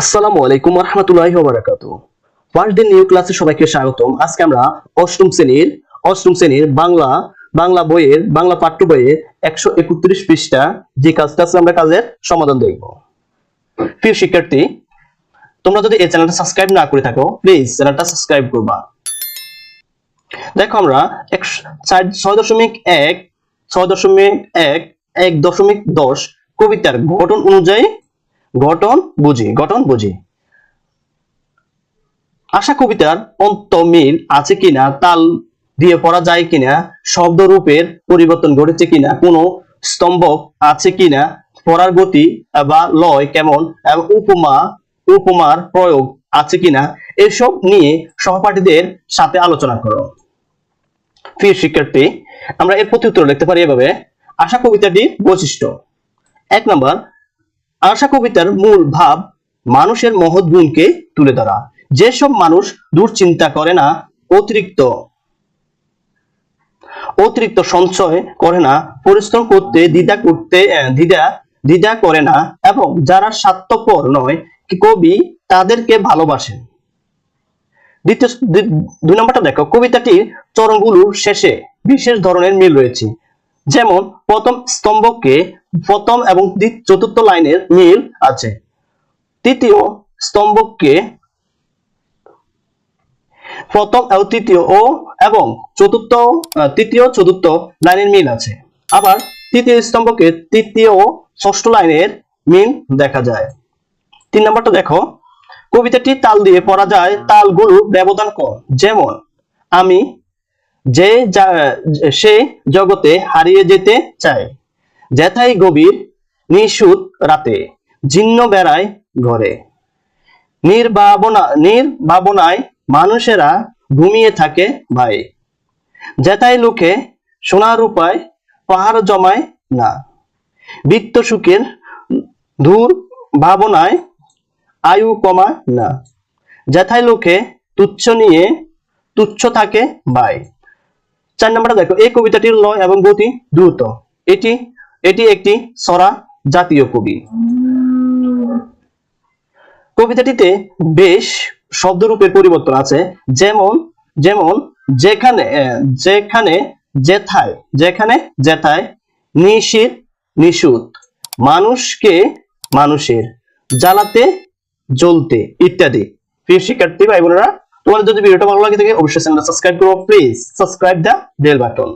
আসসালামু আলাইকুম রহমতুল্লাহি বারাকাতু ডে নিউ ক্লাসে সবাইকে স্বাগতম। আজকে আমরা অষ্টম শ্রেণির অষ্টম শ্রেণির বাংলা বাংলা বইয়ের, বাংলা পাঠ্য বইয়ের একশো একত্রিশ পৃষ্ঠা যে কাজটা আছে আমরা কাজের সমাধান দেখব। প্রিয় শিক্ষার্থী, তোমরা যদি এই চ্যানেলটা সাবস্ক্রাইব না করে থাকো, প্লিজ চ্যানেলটা সাবস্ক্রাইব করবা। দেখো আমরা এক ছয় দশমিক এক, ছয় দশমিক এক এক দশমিক দশ কবিতার গঠন অনুযায়ী গঠন বুঝি গঠন বুঝি। আশা কবিতার অন্ত মিল আছে কিনা, তাল দিয়ে পড়া যায় কিনা, শব্দ রূপের পরিবর্তন ঘটেছে কিনা, কোনো স্তম্ভক আছে কিনা, পড়ার গতি বা লয় কেমন উপমা, উপমার প্রয়োগ আছে কিনা, এসব নিয়ে সহপাঠীদের সাথে আলোচনা করো। প্রিয় শিক্ষার্থী, আমরা এর প্রতি উত্তর লিখতে পারি এভাবে। আশা কবিতাটির বৈশিষ্ট্য। এক নম্বর আশা কবিতার মূল ভাব মানুষের মহৎ গুণকে তুলে ধরা। যেসব মানুষ দুশ্চিন্তা করে না, অতিরিক্ত অতিরিক্ত সঞ্চয় করে না, পরিশ্রম করতে, দ্বিধা করতে দ্বিধা দ্বিধা করে না এবং যারা স্বার্থপর নয় কবি তাদেরকে ভালোবাসেন? দ্বিতীয় দুই নম্বরটা দেখো। কবিতাটির চরণগুলোর শেষে বিশেষ ধরনের মিল রয়েছে। যেমন প্রথম স্তম্ভকে প্রথম এবং চতুর্থ লাইনের মিল আছে। তৃতীয় স্তম্ভকে প্রথম ও তৃতীয় ও এবং চতুর্থ তৃতীয়, চতুর্থ লাইনের মিল আছে। আবার তৃতীয় স্তম্ভকে তৃতীয় ও ষষ্ঠ লাইনের মিল দেখা যায়। তিন নম্বরটা দেখো। কবিতাটি তাল দিয়ে পড়া যায় তালগুলো ব্যবধান কম। যেমন, আমি যে সে জগতে হারিয়ে যেতে চায়। যেথাই গভীর নিশুত রাতে, জীর্ণ বেড়ায় ঘরে। নির্ভাবনা, নির্ভাবনায় মানুষেরা ঘুমিয়ে থাকে ভাই। যেথায় লোকে সোনা রূপায় পাহাড় জমায় না। বৃত্ত সুখের দূর ভাবনায় আয়ু কমায় না। যেথায় লোকে তুচ্ছ নিয়ে তুচ্ছ থাকে ভাই। চার নম্বরটা দেখো, এই কবিতাটির লয় এবং গতি দ্রুত। এটি এটি একটি সরা জাতীয় কবি। কবিতাটিতে বেশ শব্দরূপের পরিবর্তন আছে। যেমন যেমন, যেখানে যেখানে যেথায় যেখানে যেথায় নিশীত নিশুত মানুষকে মানুষের, জ্বালাতে, জ্বলতে ইত্যাদি। শিক্ষার্থী ভাই বোনেরা তোমাদের যদি ভিডিওটা ভালো লাগে থাকে, অবশ্যই চ্যানেলটা সাবস্ক্রাইব করো। Please subscribe the bell button